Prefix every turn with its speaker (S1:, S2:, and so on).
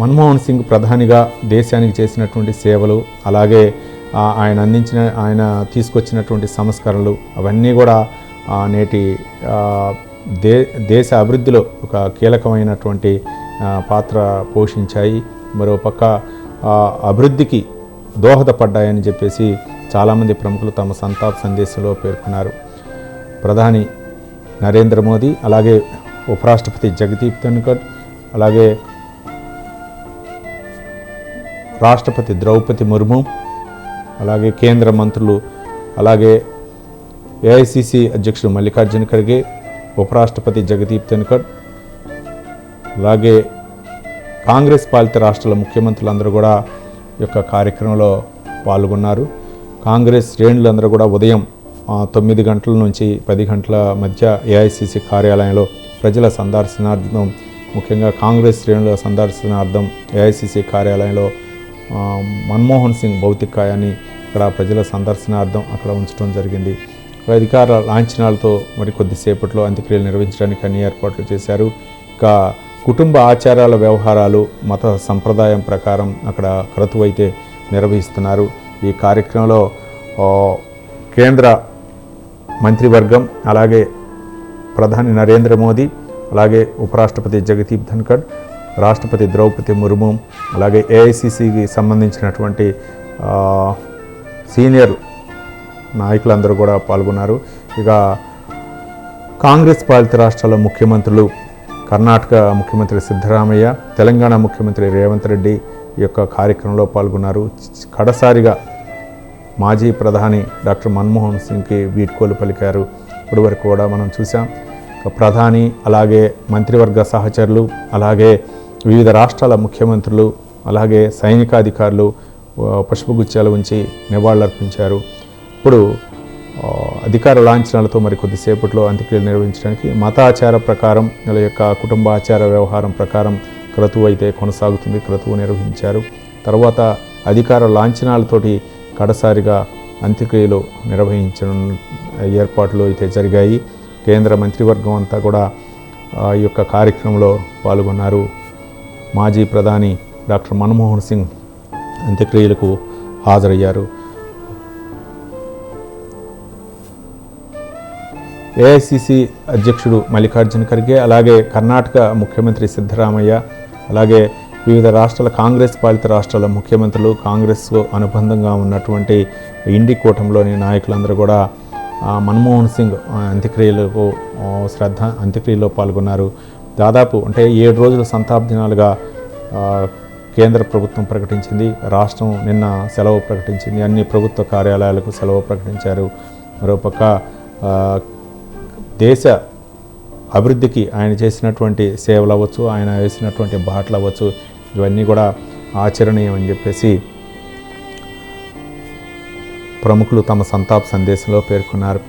S1: మన్మోహన్ సింగ్ ప్రధానిగా దేశానికి చేసినటువంటి సేవలు అలాగే ఆయన అందించిన ఆయన తీసుకొచ్చినటువంటి సంస్కరణలు అవన్నీ కూడా నేటి దే దేశ అభివృద్ధిలో ఒక కీలకమైనటువంటి పాత్ర పోషించాయి. మరోపక్క అభివృద్ధికి దోహదపడ్డాయని చెప్పేసి చాలామంది ప్రముఖులు తమ సంతాప సందేశంలో పేర్కొన్నారు. ప్రధాని నరేంద్ర మోదీ అలాగే ఉపరాష్ట్రపతి జగదీప్ ధన్కర్ అలాగే రాష్ట్రపతి ద్రౌపది ముర్ము అలాగే కేంద్ర మంత్రులు అలాగే ఏఐసిసి అధ్యక్షుడు మల్లికార్జున ఖర్గే ఉపరాష్ట్రపతి జగదీప్ ధన్కర్ అలాగే కాంగ్రెస్ పాలిత రాష్ట్రాల ముఖ్యమంత్రులందరూ కూడా ఈ యొక్క కార్యక్రమంలో పాల్గొన్నారు. కాంగ్రెస్ శ్రేణులందరూ కూడా ఉదయం తొమ్మిది గంటల నుంచి పది గంటల మధ్య ఏఐసిసి కార్యాలయంలో ప్రజల సందర్శనార్థం ముఖ్యంగా కాంగ్రెస్ శ్రేణుల సందర్శనార్థం ఏఐసిసి కార్యాలయంలో మన్మోహన్ సింగ్ భౌతికాయాన్ని ఇక్కడ ప్రజల సందర్శనార్థం అక్కడ ఉంచడం జరిగింది. అధికార లాంఛనాలతో మరి కొద్దిసేపట్లో అంత్యక్రియలు నిర్వహించడానికి అన్ని ఏర్పాట్లు చేశారు. ఇక కుటుంబ ఆచారాల వ్యవహారాలు మత సంప్రదాయం ప్రకారం అక్కడ క్రతువు అయితే నిర్వహిస్తున్నారు. ఈ కార్యక్రమంలో కేంద్ర మంత్రివర్గం అలాగే ప్రధాని నరేంద్ర మోదీ అలాగే ఉపరాష్ట్రపతి జగదీప్ ధన్కర్ రాష్ట్రపతి ద్రౌపది ముర్ము అలాగే ఏఐసిసికి సంబంధించినటువంటి సీనియర్ నాయకులందరూ కూడా పాల్గొన్నారు. ఇక కాంగ్రెస్ పాలిత రాష్ట్రాల ముఖ్యమంత్రులు కర్ణాటక ముఖ్యమంత్రి సిద్ధరామయ్య తెలంగాణ ముఖ్యమంత్రి రేవంత్ రెడ్డి ఈ యొక్క కార్యక్రమంలో పాల్గొన్నారు. కడసారిగా మాజీ ప్రధాని డాక్టర్ మన్మోహన్ సింగ్కి వీడ్కోలు పలికారు. ఇప్పటి వరకు కూడా మనం చూసాం ప్రధాని అలాగే మంత్రివర్గ సహచరులు అలాగే వివిధ రాష్ట్రాల ముఖ్యమంత్రులు అలాగే సైనికాధికారులు ఆ, పుష్పగుచ్చాలు ఉంచి నివాళులర్పించారు. ఇప్పుడు అధికార లాంఛనాలతో మరి కొద్దిసేపట్లో అంత్యక్రియలు నిర్వహించడానికి మతాచార ప్రకారం వాళ్ళ యొక్క కుటుంబ ఆచార వ్యవహారం ప్రకారం క్రతువు అయితే కొనసాగుతుంది క్రతువు నిర్వహించారు. తర్వాత అధికార లాంఛనాలతోటి కడసారిగా అంత్యక్రియలు నిర్వహించడం ఏర్పాట్లు అయితే జరిగాయి. కేంద్ర మంత్రివర్గం అంతా కూడా ఆ, ఈ యొక్క కార్యక్రమంలో పాల్గొన్నారు. మాజీ ప్రధాని డాక్టర్ మన్మోహన్ సింగ్ అంత్యక్రియలకు హాజరయ్యారు. ఏఐసిసి అధ్యక్షుడు మల్లికార్జున ఖర్గే అలాగే కర్ణాటక ముఖ్యమంత్రి సిద్ధరామయ్య అలాగే వివిధ రాష్ట్రాల కాంగ్రెస్ పాలిత రాష్ట్రాల ముఖ్యమంత్రులు కాంగ్రెస్కు అనుబంధంగా ఉన్నటువంటి ఇండి కూటమిలోని నాయకులందరూ కూడా మన్మోహన్ సింగ్ అంత్యక్రియలకు శ్రద్ధ అంత్యక్రియలో పాల్గొన్నారు. దాదాపు అంటే ఏడు రోజుల సంతాప దినాలుగా కేంద్ర ప్రభుత్వం ప్రకటించింది. రాష్ట్రం నిన్న సెలవు ప్రకటించింది. అన్ని ప్రభుత్వ కార్యాలయాలకు సెలవు ప్రకటించారు. మరోపక్క దేశ అభివృద్ధికి ఆయన చేసినటువంటి సేవలు అవ్వచ్చు ఆయన వేసినటువంటి బాటలు అవ్వచ్చు ఇవన్నీ కూడా ఆచరణీయం అని చెప్పేసి ప్రముఖులు తమ సంతాప సందేశంలో పేర్కొన్నారు.